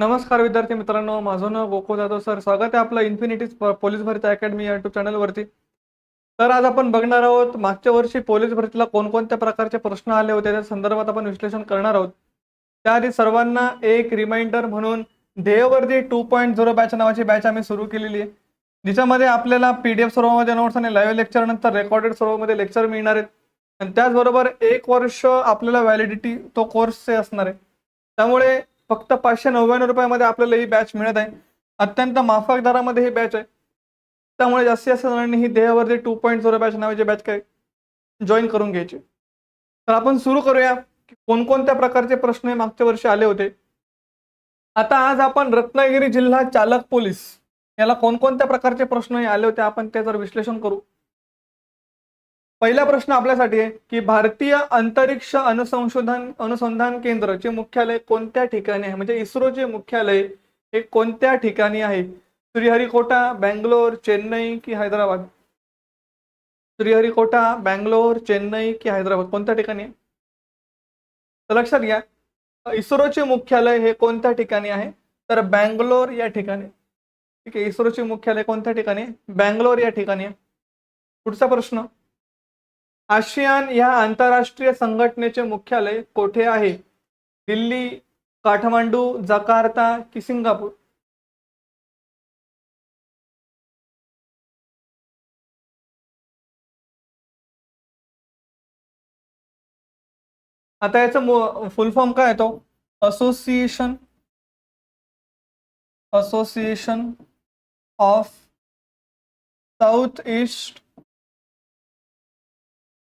नमस्कार विद्यार्थी मित्रांनो माझं नाव गोको जाधव सर. स्वागत आहे आपलं इन्फिनिटी पोलीस भरती अकॅडमी या युट्यूब चॅनलवरती तर आज आपण बघणार आहोत मागच्या वर्षी पोलीस भरतीला कोणकोणत्या प्रकारचे प्रश्न आले होते त्या संदर्भात आपण विश्लेषण करणार आहोत. त्याआधी सर्वांना एक रिमाइंडर म्हणून ध्येयवर्दी टू पॉईंट झिरो बॅच नावाची बॅच आम्ही सुरू केलेली आहे. जिच्यामध्ये आपल्याला पी डी एफ स्वरूपामध्ये नोट्स आणि लाईव्ह लेक्चर नंतर रेकॉर्डेड स्वरूपामध्ये लेक्चर मिळणार आहेत. आणि त्याचबरोबर एक वर्ष आपल्याला व्हॅलिडिटी तो कोर्सचे असणार आहे. त्यामुळे फक्त पाचशे नव्याण्णव रुपयामध्ये आपल्याला ही बॅच मिळत आहे. अत्यंत माफक दरामध्ये ही बॅच आहे. त्यामुळे जास्तीत जास्त जणांनी ही देहावरती टू पॉईंट झिरो बॅच नावाची बॅच काय जॉईन करून घ्यायची. तर आपण सुरू करूया. की कोणकोणत्या प्रकारचे प्रश्न हे मागच्या वर्षी आले होते? आता आज आपण रत्नागिरी जिल्हा चालक पोलीस याला कोणकोणत्या प्रकारचे प्रश्न हे आले होते? आपण ते जर विश्लेषण करू. पहिला प्रश्न आपल्यासाठी आहे की भारतीय अंतरिक्ष अनुसंशोधन अनुसंधान केंद्रचे मुख्यालय कोणत्या ठिकाणी आहे? म्हणजे इस्रोचे मुख्यालय हे कोणत्या ठिकाणी आहे? श्रीहरिकोटा बँगलोर चेन्नई की हैदराबाद? श्रीहरिकोटा बँगलोर चेन्नई की हैदराबाद कोणत्या ठिकाणी आहे? तर लक्षात घ्या इस्रोचे मुख्यालय हे कोणत्या ठिकाणी आहे? तर बँगलोर या ठिकाणी ठीक आहे इस्रोचे मुख्यालय कोणत्या ठिकाणी बँगलोर या ठिकाणी आहे. पुढचा प्रश्न आशियान या आंतरराष्ट्रीय संघटनेचे मुख्यालय कोठे आहे? दिल्ली काठमांडू जकार्ता की सिंगापूर? आता याचं फुल फॉर्म काय येतो association association of south east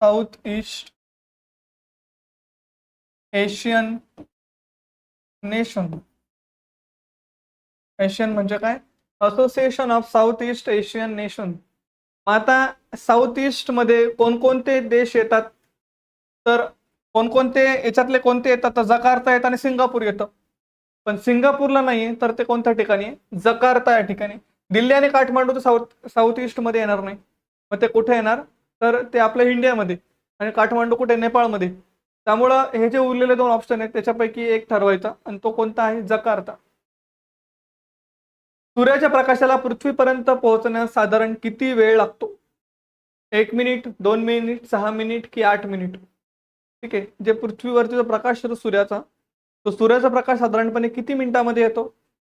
south east Asian nation. Asian म्हणजे काय? Association of south east Asian nation आता साऊथ ईस्टमध्ये कोणकोणते देश येतात? तर कोणकोणते याच्यातले कोणते येतात? तर जकार्ता येतात आणि सिंगापूर येतं. पण सिंगापूरला नाही तर ते कोणत्या ठिकाणी? जकार्ता या ठिकाणी. दिल्ली आणि काठमांडू तर साऊथ साऊथ ईस्टमध्ये येणार नाही. मग ते कुठे येणार? तर ते आपल्या इंडियामध्ये आणि काठमांडू कुठे नेपाळमध्ये. त्यामुळं हे जे उरलेले दोन ऑप्शन आहेत त्याच्यापैकी एक ठरवायचा आणि तो कोणता आहे? जकार्ता. सूर्याच्या प्रकाशाला पृथ्वीपर्यंत पोहोचण्यास साधारण किती वेळ लागतो? एक मिनिट दोन मिनिट सहा मिनिट की आठ मिनिट? ठीक आहे. जे पृथ्वीवरती जो प्रकाश येतो सूर्याचा तो सूर्याचा प्रकाश साधारणपणे किती मिनिटामध्ये येतो?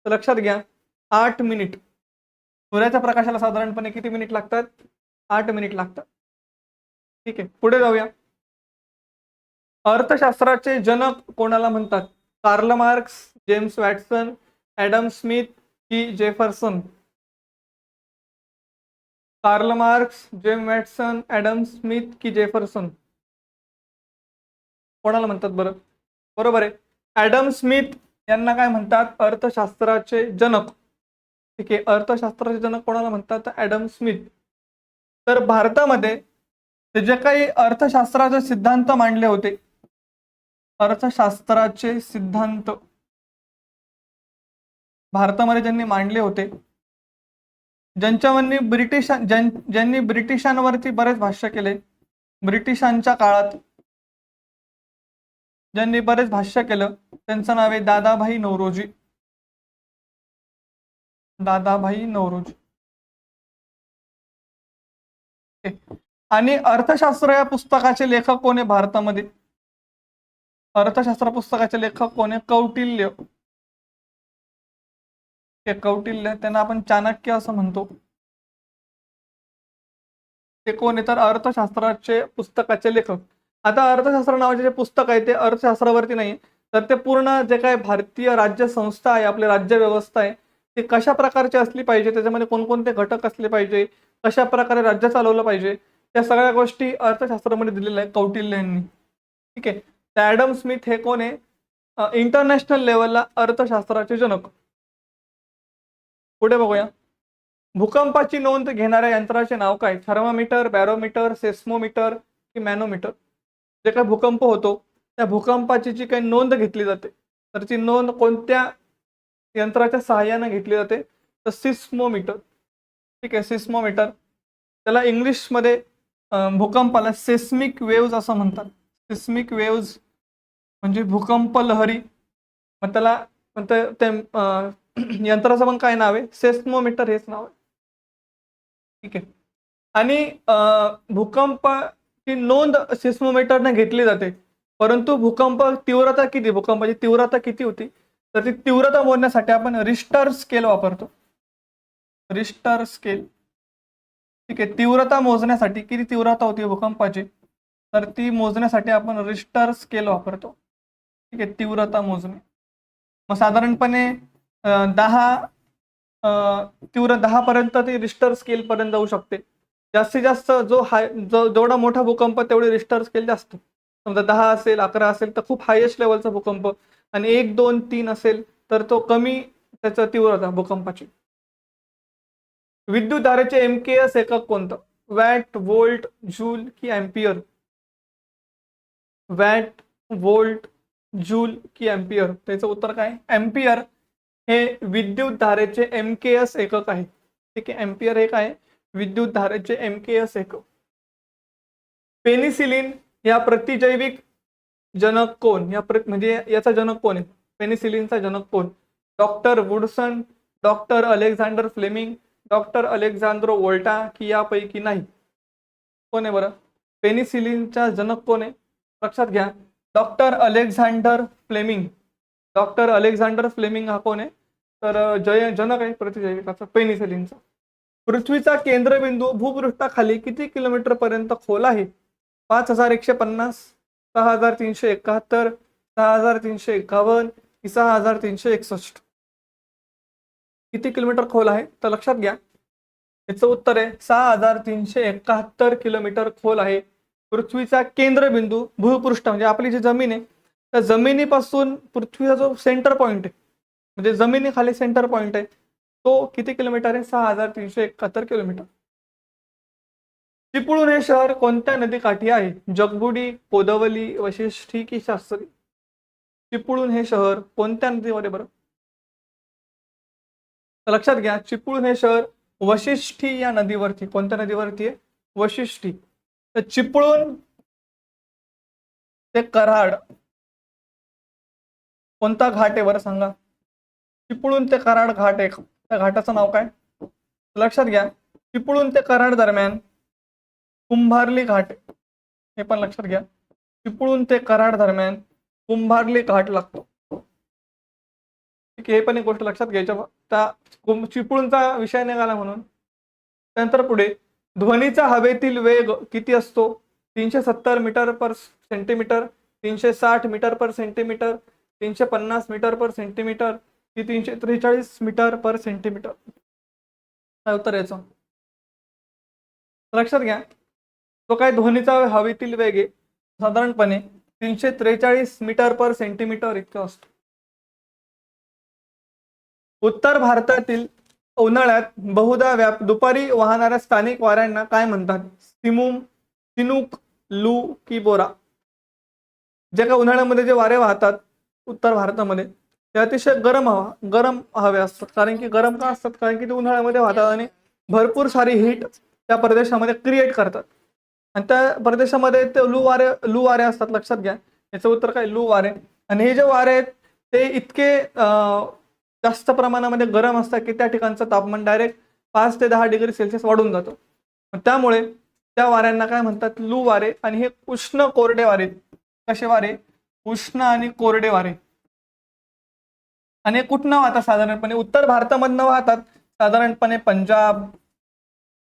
तर लक्षात घ्या आठ मिनिट. सूर्याच्या प्रकाशाला साधारणपणे किती मिनिट लागतात? आठ मिनिट लागतात. ठीक आहे पुढे जाऊया. अर्थशास्त्राचे जनक कोणाला म्हणतात? Karl Marx James Watson Adam Smith की Jefferson? Karl Marx James Watson Adam Smith की जेफरसन? कोणाला म्हणतात बरं? बरोबर आहे. ॲडम स्मिथ यांना काय म्हणतात? अर्थशास्त्राचे जनक. ठीक आहे अर्थशास्त्राचे जनक कोणाला म्हणतात? Adam Smith. तर भारतामध्ये ते जे काही अर्थशास्त्राचे सिद्धांत मांडले होते. अर्थशास्त्राचे सिद्धांत भारतामध्ये ज्यांनी मांडले होते ज्यांच्यावरनी ब्रिटिश ज्यांनी ब्रिटिशांवरती बरेच भाष्य केले ब्रिटिशांच्या काळात ज्यांनी बरेच भाष्य केलं त्यांचं नाव आहे दादाभाई नवरोजी दादाभाई नवरोजी आणि अर्थशास्त्र या पुस्तकाचे लेखक कोण आहे भारतामध्ये? अर्थशास्त्र पुस्तकाचे लेखक कोण आहे? कौटिल्य. ते कौटिल्य त्यांना आपण चाणक्य असं म्हणतो. ते कोण आहे? तर अर्थशास्त्राचे पुस्तकाचे लेखक. आता अर्थशास्त्र नावाचे जे पुस्तक आहे ते अर्थशास्त्रावरती नाही तर ते पूर्ण जे काय भारतीय राज्य संस्था आहे आपली राज्य व्यवस्था आहे ती कशा प्रकारची असली पाहिजे? त्याच्यामध्ये कोणकोणते घटक असले पाहिजे? कशा प्रकारे राज्य चालवलं पाहिजे? त्या सगळ्या गोष्टी अर्थशास्त्रामध्ये दिलेल्या आहेत कौटिल्यांनी. ठीक आहे? तर ॲडम स्मिथ हे कोण आहे? इंटरनॅशनल लेवलला अर्थशास्त्राचे जनक. पुढे बघूया. भूकंपाची नोंद घेणाऱ्या यंत्राचे नाव काय? थर्मामीटर बॅरोमीटर सेस्मोमीटर की मॅनोमीटर? जे काही भूकंप होतो त्या भूकंपाची जी काही नोंद घेतली जाते तर ती नोंद कोणत्या यंत्राच्या सहाय्याने घेतली जाते? तर सिस्मोमीटर. ठीक आहे? सिस्मोमीटर. त्याला इंग्लिशमध्ये भूकंपाला सेस्मिक वेव्ज असं म्हणतात. सिस्मिक वेव्ज म्हणजे भूकंप लहरी. मग त्याला ते यंत्राचं पण काय नाव आहे? सेस्मोमीटर हेच नाव आहे. ठीक आहे. आणि भूकंपाची नोंद सिस्मोमीटरने घेतली जाते. परंतु भूकंप तीव्रता किती? भूकंपाची तीव्रता किती होती? तर ती तीव्रता मोजण्यासाठी आपण रिस्टर स्केल वापरतो. रिस्टर स्केल ठीक आहे. तीव्रता मोजण्यासाठी किती तीव्रता होती भूकंपाची? तर ती मोजण्यासाठी आपण रिस्टर स्केल वापरतो. ठीक आहे. तीव्रता मोजणे. मग साधारणपणे दहा तीव्र दहा पर्यंत ती रिस्टर स्केल पर्यंत जाऊ शकते. जास्तीत जास्त जो हाय जो जेवढा मोठा भूकंप तेवढी रिस्टर स्केल जास्त. समजा दहा असेल अकरा असेल तर खूप हायेस्ट लेवलचा भूकंप. आणि एक दोन तीन असेल तर तो कमी त्याचा तीव्रता भूकंपाची. विद्युत धारेचे एम के एस एकक कोणतं? वॅट वोल्ट जूल की अँपियर वॅट वोल्ट जूल की अँपियर त्याचं उत्तर काय? अँपियर हे विद्युत धारेचे एम के एस एकक आहे. ठीक आहे अँपियर हे काय विद्युत धारेचे एम के एस एकक. पेनिसिलिन या प्रतिजैविक जनक कोण? या प्र म्हणजे याचा जनक कोण आहे? पेनिसिलिनचा जनक कोण? Doctor Woodson doctor Alexander Fleming doctor Alessandro Volta की यापैकी नाही. कोण आहे बरं? पेनिसिलिनचा जनक कोण आहे? लक्षात घ्या. Doctor Alexander Fleming. Doctor Alexander Fleming हा कोण आहे? तर जय जनक आहे प्रतिजैविकाचा पेनिसिलिनचा. पृथ्वीचा केंद्रबिंदू भूपृष्ठाखाली किती किलोमीटर पर्यंत खोल आहे? पाच हजार एकशे पन्नास सहा हजार तीनशे एकाहत्तर सहा हजार तीनशे एकावन्न की सहा हजार तीनशे एकसष्ट. किती किलोमीटर खोल आहे? तर लक्षात घ्या. याचं उत्तर आहे सहा हजार तीनशे एकाहत्तर किलोमीटर खोल आहे. पृथ्वीचा केंद्रबिंदू भूपृष्ठ म्हणजे आपली जी जमीन आहे त्या जमिनीपासून पृथ्वीचा जो सेंटर पॉईंट आहे म्हणजे जमिनीखाली सेंटर पॉईंट आहे तो किती किलोमीटर आहे? सहा हजार तीनशे एकाहत्तर किलोमीटर. चिपळूण हे शहर कोणत्या नदीकाठी आहे? जगबुडी कोदवली वशिष्ठी की शास्त्री? चिपळूण हे शहर कोणत्या नदीवर आहे बरं? तर लक्षात घ्या चिपळूण हे शहर वशिष्ठी या नदीवरती कोणत्या नदीवरती आहे? वशिष्ठी. तर चिपळूण ते कराड कोणता घाट आहे बरं सांगा? चिपळूण ते कराड घाट आहे. त्या घाटाचं नाव काय? लक्षात घ्या चिपळूण ते कराड दरम्यान कुंभारली घाट हे पण लक्षात घ्या चिपळूण ते कराड दरम्यान कुंभारली घाट लागतो. ठीक आहे हे पण एक गोष्ट लक्षात घ्यायच्या त्या चिपळूणचा विषय निघाला म्हणून. त्यानंतर पुढे ध्वनीचा हवेतील वेग किती असतो? तीनशे सत्तर मीटर पर सेंटीमीटर तीनशे साठ मीटर पर सेंटीमीटर तीनशे पन्नास मीटर पर सेंटीमीटर की तीनशे त्रेचाळीस मीटर पर सेंटीमीटर. काय उत्तर याचं लक्षात घ्या. तो काय ध्वनीचा हवेतील वेग आहे साधारणपणे तीनशे त्रेचाळीस मीटर पर सेंटीमीटर इतका असतो. उत्तर भारतातील उन्हाळ्यात बहुधा व्याप दुपारी वाहणाऱ्या स्थानिक वाऱ्यांना काय म्हणतात? सिमुम चिनूक लू की बोरा. जे काय उन्हाळ्यामध्ये जे वारे वाहतात उत्तर भारतामध्ये ते अतिशय गरम हवा गरम हवे असतात. कारण की गरम का असतात? कारण की ते उन्हाळ्यामध्ये वाहतात आणि भरपूर सारी हीट त्या प्रदेशामध्ये क्रिएट करतात. आणि त्या प्रदेशामध्ये ते लू वारे लू वारे असतात लक्षात घ्या. याचं उत्तर काय? लू वारे. आणि हे जे वारे आहेत ते इतके अं, जास्त प्रमाणामध्ये गरम असतं की त्या ठिकाणचं तापमान डायरेक्ट पाच ते दहा डिग्री सेल्सिअस वाढून जातो. त्यामुळे त्या वाऱ्यांना काय म्हणतात? लू वारे आणि हे उष्ण कोरडे वारे. कसे वारे? उष्ण आणि कोरडे वारे. आणि हे कुठनं वाहतात? साधारणपणे उत्तर भारतामधनं वाहतात. साधारणपणे पंजाब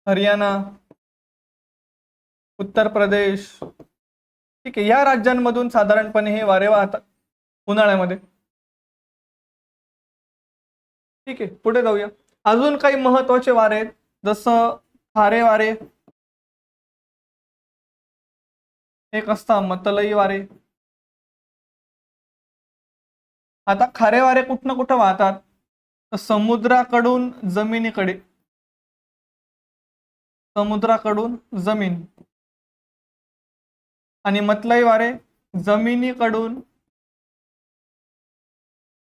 हरियाणा उत्तर प्रदेश. ठीक आहे या राज्यांमधून साधारणपणे हे वारे वाहतात. उन्हाळ्यामध्ये. ठीक आहे पुढे जाऊया. अजून काही महत्त्वाचे वारे आहेत जसं खारे वारे. एक असता मतलई वारे. आता खारे वारे कुठनं कुठं वाहतात? तर समुद्राकडून जमिनीकडे. समुद्राकडून जमीन. आणि मतलई वारे जमिनीकडून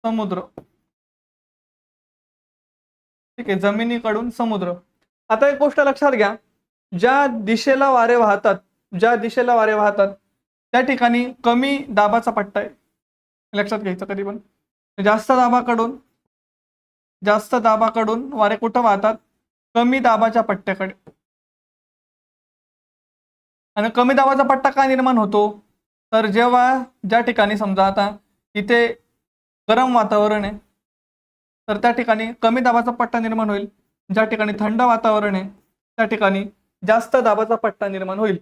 समुद्र. ठीक आहे जमिनीकडून समुद्र. आता एक गोष्ट लक्षात घ्या ज्या दिशेला वारे वाहतात ज्या दिशेला वारे वाहतात त्या ठिकाणी कमी दाबाचा पट्टा आहे. लक्षात घ्यायचं कधी पण. जास्त दाबाकडून जास्त दाबाकडून वारे कुठं वाहतात? कमी दाबाच्या पट्ट्याकडे. आणि कमी दाबाचा पट्टा काय निर्माण होतो? तर जेव्हा ज्या ठिकाणी समजा आता इथे गरम वातावरण आहे तर त्या ठिकाणी कमी दाबाचा पट्टा निर्माण होईल. ज्या ठिकाणी थंड वातावरण आहे त्या ठिकाणी जास्त दाबाचा पट्टा निर्माण होईल.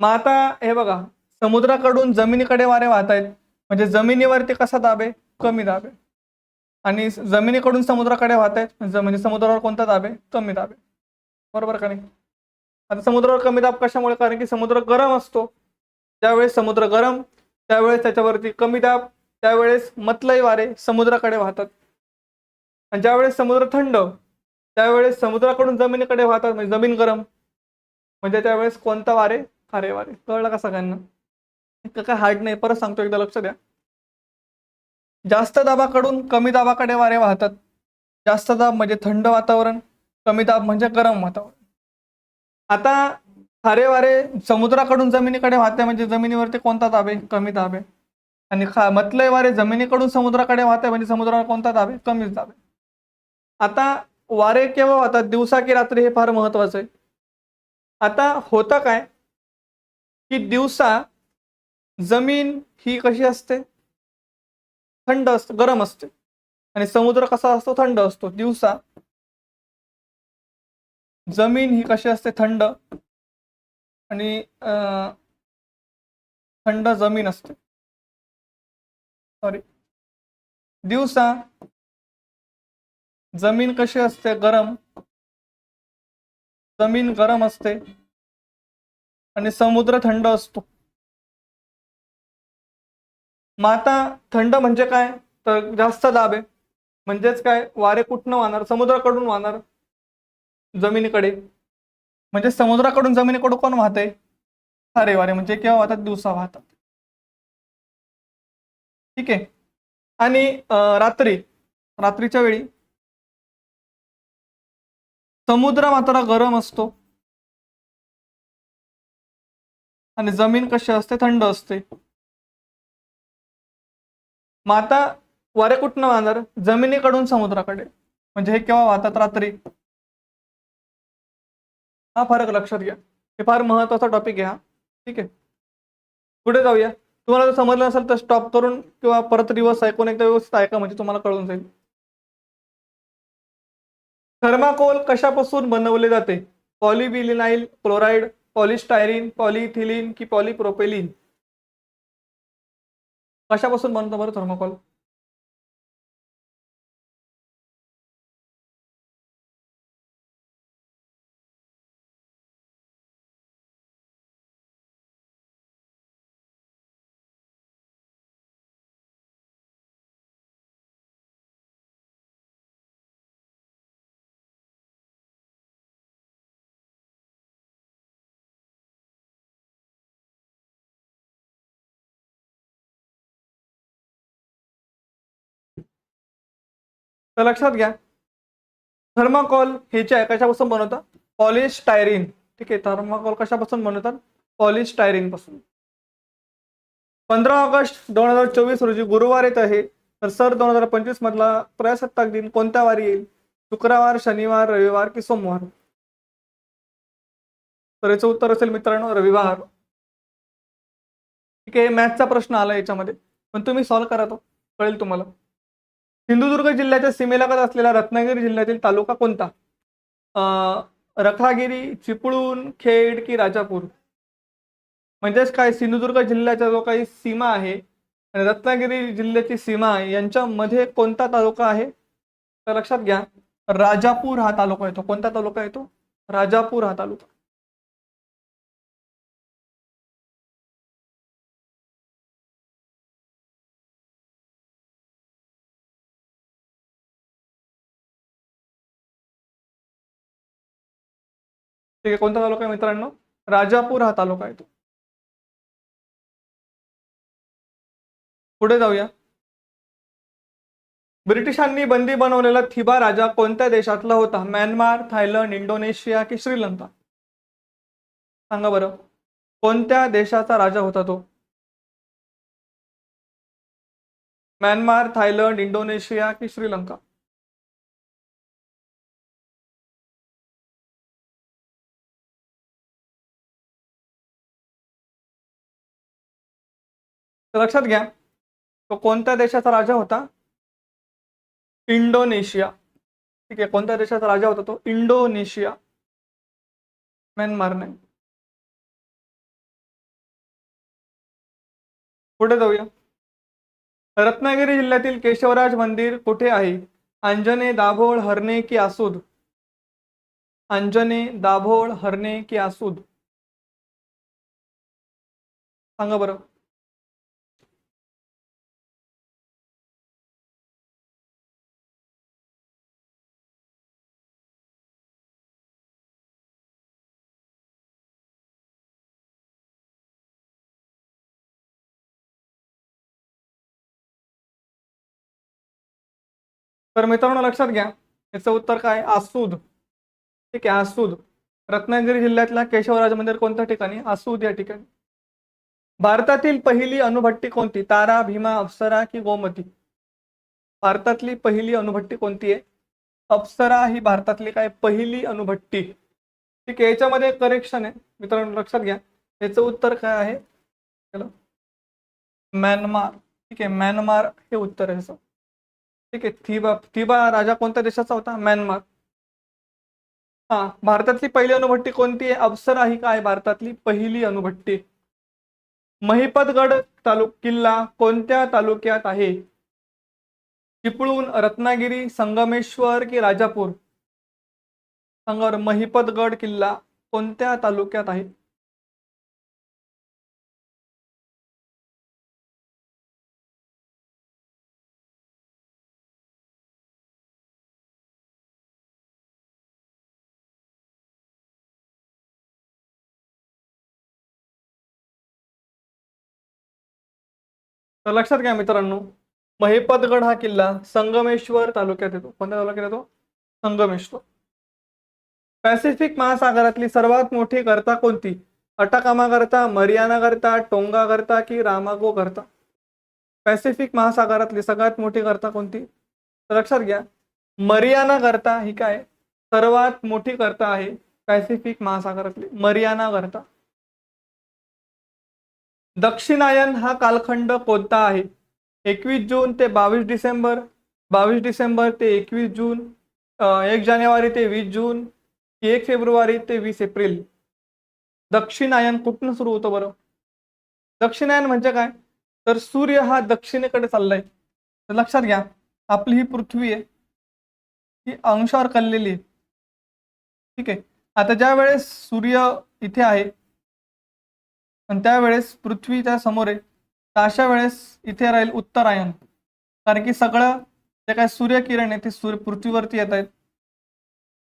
मग आता हे बघा समुद्राकडून जमिनीकडे वारे वाहत आहेत. म्हणजे जमिनीवरती कसा दाब आहे? कमी दाब आहे. आणि जमिनीकडून समुद्राकडे वाहत आहेत म्हणजे, म्हणजे समुद्रावर कोणता दाब आहे? कमी दाब आहे. बरोबर का नाही? आता समुद्रावर कमी दाब कशामुळे? कारण की समुद्र गरम असतो. ज्यावेळेस समुद्र गरम त्यावेळेस त्याच्यावरती कमी दाब त्यावेळेस मतलई वारे समुद्राकडे वाहतात. आणि ज्यावेळेस समुद्र थंड त्यावेळेस समुद्राकडून जमिनीकडे वाहतात म्हणजे जमीन गरम. म्हणजे त्यावेळेस कोणता वारे? खारे वारे. कळलं का सगळ्यांना? इतकं काय हार्ड नाही. परत सांगतो एकदा लक्ष द्या. जास्त दाबाकडून कमी दाबाकडे वारे वाहतात. जास्त दाब म्हणजे थंड वातावरण कमी दाब म्हणजे गरम वातावरण. आता खारे वारे समुद्राकडून जमिनीकडे वाहते म्हणजे जमिनीवरती कोणता दाब आहे? कमी दाब आहे. आणि खा मतलय वारे जमिनीकडून समुद्राकडे वाहते म्हणजे समुद्रावर कोणता दाब आहे? कमीच दाब आहे. आता वारे केव्हा आता दिवसा की रात्री हे फार महत्वाचं आहे. आता होतं काय? की दिवसा जमीन ही कशी असते? थंड असते गरम असते. आणि समुद्र कसा असतो? थंड असतो. दिवसा जमीन ही कशी असते? थंड. आणि थंड जमीन असते. सॉरी दिवसा जमीन कशी असते? गरम. जमीन गरम असते. आणि समुद्र थंड असतो. मग आता थंड म्हणजे काय? तर जास्त दाब आहे म्हणजेच काय? वारे कुठनं वाहणार? समुद्राकडून वाहणार. जमिनीकडे. म्हणजे समुद्राकडून जमिनीकडून कोण वाहते सारे वारे म्हणजे केव्हा वाहतात? दिवसा वाहतात. ठीक आहे. आणि रात्री. रात्रीच्या वेळी समुद्र मात्र गरम असतो. आणि जमीन कशी असते? थंड असते. माता वारे कुठनं वाहणार? जमिनीकडून समुद्राकडे. म्हणजे हे केव्हा वाहतात? रात्री. हा फरक लक्षात घ्या. हे फार महत्त्वाचा टॉपिक आहे हा. ठीक आहे? पुढे जाऊया. तुम्हाला जर समजलं नसेल तर स्टॉप करून किंवा परत रिवर्स ऐकून एकदा व्यवस्थित ऐका. म्हणजे तुम्हाला कळून जाईल. थर्माकोल कशापासून बनवले जाते? पॉलिबिलिनाइल क्लोराईड पॉलिस्टायरीन पॉलिथिलिन की पॉलिप्रोपेलिन? कशापासून बनतो बरं थर्माकोल? तर लक्षात घ्या. थर्माकोल हे जे आहे कशापासून बनवतात? पॉलिस्टायरीन. ठीक आहे थर्माकोल कशापासून बनवतात? पॉलिस्टायरीन पासून पंधरा ऑगस्ट दोन हजार चोवीस रोजी गुरुवार येत आहे. तर सर दोन हजार पंचवीस मधला प्रजासत्ताक दिन कोणत्या वारी येईल? शुक्रवार शनिवार रविवार की सोमवार? तर याचं उत्तर असेल मित्रांनो रविवार. ठीक आहे मॅथचा प्रश्न आला याच्यामध्ये. पण तुम्ही सॉल्व्ह करा तो. कळेल तुम्हाला. सिंधुदुर्ग जिल्ह्याच्या सीमेलगत असलेला रत्नागिरी जिल्ह्यातील तालुका कोणता? रत्नागिरी चिपळूण खेड की राजापूर? म्हणजेच काय? सिंधुदुर्ग जिल्ह्याचा जो काही सीमा आहे आणि रत्नागिरी जिल्ह्याची सीमा आहे यांच्यामध्ये कोणता तालुका आहे? तर लक्षात घ्या राजापूर हा तालुका येतो. कोणता तालुका येतो? राजापूर हा तालुका. ठीक आहे कोणता तालुका आहे मित्रांनो? राजापूर हा तालुका येतो पुढे जाऊया. ब्रिटिशांनी बंदी बनवलेला थिबा राजा कोणत्या देशातला होता? म्यानमार थायलंड इंडोनेशिया की श्रीलंका? सांगा बरं. कोणत्या देशाचा राजा होता तो? म्यानमार थायलंड इंडोनेशिया की श्रीलंका? तर लक्षात घ्या तो कोणत्या देशाचा राजा होता? इंडोनेशिया. ठीक आहे कोणत्या देशाचा राजा होता तो? इंडोनेशिया. म्यानमार नाही पुढे जाऊया. रत्नागिरी जिल्ह्यातील केशवराज मंदिर कुठे आहे? अंजने दाभोळ हरणे की आसूद? अंजने दाभोळ हरणे की आसूद? सांगा बरं. तर मित्रांनो लक्षात घ्या. याचं उत्तर काय? आसूद. ठीक आहे आसूद. रत्नागिरी जिल्ह्यातल्या केशवराज मंदिर कोणत्या ठिकाणी? आसूद या ठिकाणी. भारतातील पहिली अणुभट्टी कोणती? तारा भीमा अप्सरा की गोमती? भारतातली पहिली अणुभट्टी कोणती आहे? अप्सरा ही भारतातली काय? पहिली अणुभट्टी. ठीक आहे याच्यामध्ये करेक्शन आहे. मित्रांनो लक्षात घ्या. याचं उत्तर काय आहे? म्यानमार. ठीक आहे म्यानमार हे उत्तर आहे ठीक आहे. थिबा थिबा राजा कोणत्या देशाचा होता? म्यानमार. हा भारतातली पहिली अणुभट्टी कोणती आहे? अप्सरा ही काय भारतातली पहिली अणुभट्टी. महिपतगड तालुक किल्ला कोणत्या तालुक्यात आहे? चिपळूण रत्नागिरी संगमेश्वर की राजापूर? सांगावर महिपतगड किल्ला कोणत्या तालुक्यात आहे? तर लक्षात घ्या मित्रांनो महिपतगड हा किल्ला संगमेश्वर तालुक्यात येतो. कोणत्या तालुक्यात येतो? संगमेश्वर. पॅसिफिक महासागरातली सर्वात मोठी करता कोणती? अटाकामा करता मरियाना करता टोंगा करता की रामागो करता पॅसिफिक महासागरातली सगळ्यात मोठी करता कोणती? तर लक्षात घ्या मरियाना गर्ता ही काय? सर्वात मोठी करता आहे पॅसिफिक महासागरातली मरियाना गर्ता दक्षिणायन हा कालखंड कोणता आहे? एकवीस जून ते बावीस डिसेंबर बावीस डिसेंबर ते एकवीस जून एक जानेवारी ते वीस जून एक फेब्रुवारी ते वीस एप्रिल. दक्षिणायन कुठून सुरू होतं बरं? दक्षिणायन म्हणजे काय? तर सूर्य हा दक्षिणेकडे चाललाय. तर लक्षात घ्या आपली ही पृथ्वी आहे. ही अंशावर कललेली आहे. ठीक आहे. आता ज्या वेळेस सूर्य इथे आहे आणि त्यावेळेस पृथ्वी त्या समोर आहे. तर अशा वेळेस इथे राहील उत्तरायण. कारण की सगळं जे काय सूर्यकिरण आहे ते सूर्य पृथ्वीवरती येत आहेत.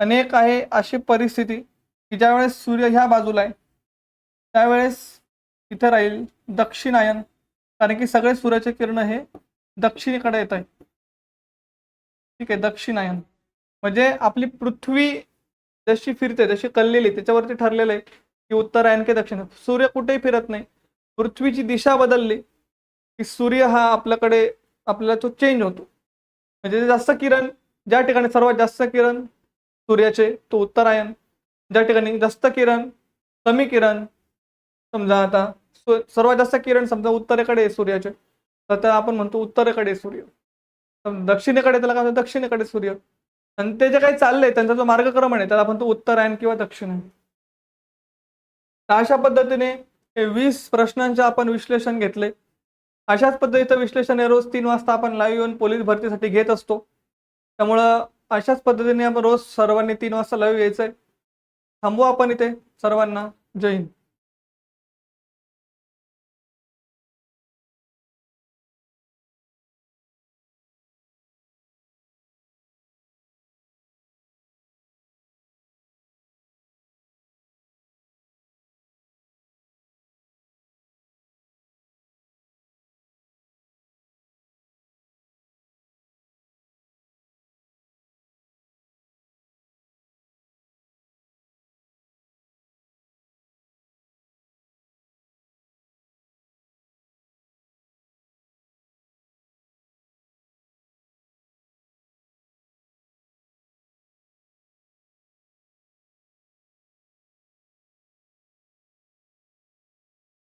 आणि एक आहे अशी परिस्थिती की ज्यावेळेस सूर्य ह्या बाजूला आहे त्यावेळेस इथे राहील दक्षिणायन. कारण की सगळे सूर्याचे किरण हे दक्षिणेकडे येत आहे ठीक आहे दक्षिणायन. म्हणजे आपली पृथ्वी जशी फिरते जशी कललेली त्याच्यावरती ठरलेलं आहे की उत्तरायण की दक्षिण सूर्य कुठेही फिरत नाही. पृथ्वीची दिशा बदलली की सूर्य हा आपल्याकडे आपल्याला तो चेंज होतो. म्हणजे जास्त किरण ज्या ठिकाणी सर्वात जास्त किरण सूर्याचे तो उत्तरायण. ज्या ठिकाणी जास्त किरण कमी किरण समजा आता सर्वात जास्त किरण समजा उत्तरेकडे सूर्याचे तर त्या आपण म्हणतो उत्तरेकडे सूर्य. दक्षिणेकडे त्याला काय म्हणतो दक्षिणेकडे सूर्य. आणि ते जे काही चाललंय त्यांचा जो मार्गक्रमण आहे त्याला आपण तो उत्तरायण किंवा दक्षिणायन तर अशा पद्धतीने हे वीस प्रश्नांचे आपण विश्लेषण घेतले. अशाच पद्धतीचं विश्लेषण हे रोज तीन वाजता आपण लाईव्ह येऊन पोलीस भरतीसाठी घेत असतो. त्यामुळं अशाच पद्धतीने आपण रोज सर्वांनी तीन वाजता लाईव्ह आहे थांबू आपण इथे. सर्वांना जय हिंद.